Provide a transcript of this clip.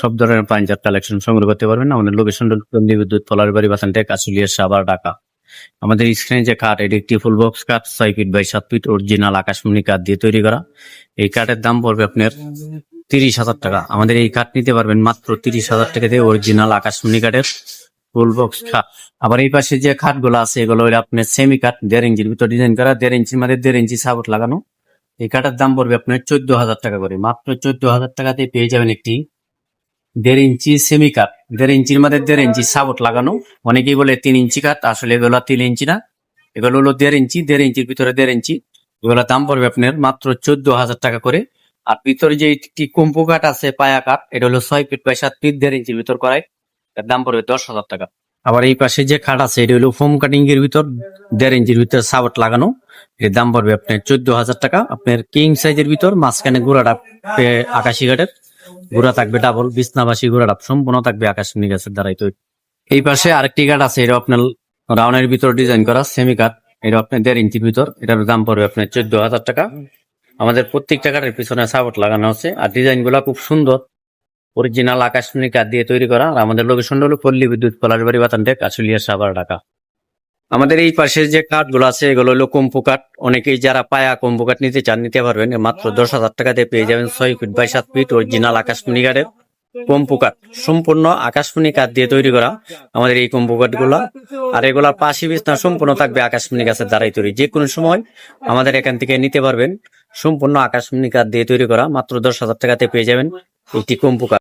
সব ধরনের পাঞ্জাব কালেকশন সংগ্রহ করতে পারবেন আমাদের লোকেশন বিদ্যুৎ পলার বাড়ি বাসানটেক আশুলিয়া সাবার ঢাকা। আমাদের স্ক্রিনে যে কাঠ এটি একটি ফুল বক্স কাঠ ছয় ফিট বাই সাত ফিট অরিজিনাল আকাশমণি কাঠ দিয়ে তৈরি করা। এই কাঠের দাম পড়বে আপনার তিরিশ হাজার টাকা। আমাদের এই কাঠ নিতে পারবেন মাত্র তিরিশ হাজার টাকা দিয়ে অরিজিনাল আকাশমণি কাঠের ফুল বক্স কাঠ আবার এই পাশে যে খাটগুলো আছে, এগুলো আপনার সেমি কাঠ দেড় ইঞ্চির ভিতর ডিজাইন করা, দেড় ইঞ্চির মধ্যে দেড় ইঞ্চি সাপোর্ট লাগানো। এই কাঠের দাম পড়বে আপনার চোদ্দ হাজার টাকা করে। মাত্র চোদ্দ হাজার টাকাতে পেয়ে যাবেন একটি দেড় ইঞ্চি সেমি কাঠ দেড় ইঞ্চির মধ্যে দেড় ইঞ্চি সাপোর্ট লাগানো। অনেকেই বলে তিন ইঞ্চি কাঠ আসলে এগুলো তিন ইঞ্চি না। এগুলো হলো দেড় ইঞ্চি, দেড় ইঞ্চির ভিতরে দেড় ইঞ্চি। এগুলোর দাম পড়বে আপনার মাত্র চোদ্দ হাজার টাকা করে। আর ভিতরে যে একটি কম্পু কাঠ আছে, পায়া কাঠ এটা হলো ছয় ফিট বাই সাত ফিট দেড় ইঞ্চির ভিতর করায়। এর দাম পড়বে দশ হাজার টাকা। আবার এই পাশে যে খাট আছে, এটা হলো ফোম কাটিং এর ভিতর দেড় ইঞ্চির ভিতর সাপোর্ট লাগানো। এর দাম পড়বে আপনার চোদ্দ হাজার টাকা। আপনার কিং সাইজের ভিতর, মাঝখানে গোড়াটা আকাশি কাঠের গোড়া থাকবে ডাবল বিছনাবাসী গোড়াটা সম্পূর্ণ থাকবে আকাশমণি গাছের দ্বারাই তৈরি। এই পাশে আরেকটি কাঠ আছে এটা আপনার রাউন্ডের ভিতর ডিজাইন করা সেমি কাঠ এটা আপনার দেড় ইঞ্চির ভিতর, এটার দাম পড়বে আপনার চোদ্দ হাজার টাকা। আমাদের প্রত্যেকটা কাঠের পিছনে সাপোর্ট লাগানো আছে, আর ডিজাইনগুলা খুব সুন্দর। অরিজিনাল আকাশমণি কাঠ দিয়ে তৈরি করা, আর আমাদের লোকেশন হলো পল্লী বিদ্যুৎ পলাশবাড়ি বাতান টেক আশুলিয়া সাবার ঢাকা। আমাদের এই পাশে যে কাঠগুলো আছে, এগুলো হলো কম্পু কাঠ। অনেকেই যারা পায়া কম্পু কাঠ নিতে চান, নিতে পারবেন। মাত্র দশ হাজার টাকাতে পেয়ে যাবেন ছয় ফিট বাই সাত ফিট অরিজিনাল আকাশমণি কাঠের কম্পু কাঠ। সম্পূর্ণ আকাশমণি কাঠ দিয়ে তৈরি করা আমাদের এই কম্পু কাঠগুলা আর এগুলার পাশে বিছনা সম্পূর্ণ থাকবে আকাশমণি গাছের দ্বারাই তৈরি। যে কোনো সময় আমাদের এখান থেকে নিতে পারবেন। সম্পূর্ণ আকাশমণি কাঠ দিয়ে তৈরি করা মাত্র দশ হাজার টাকাতে পেয়ে যাবেন। একটি কম্পু কাঠ।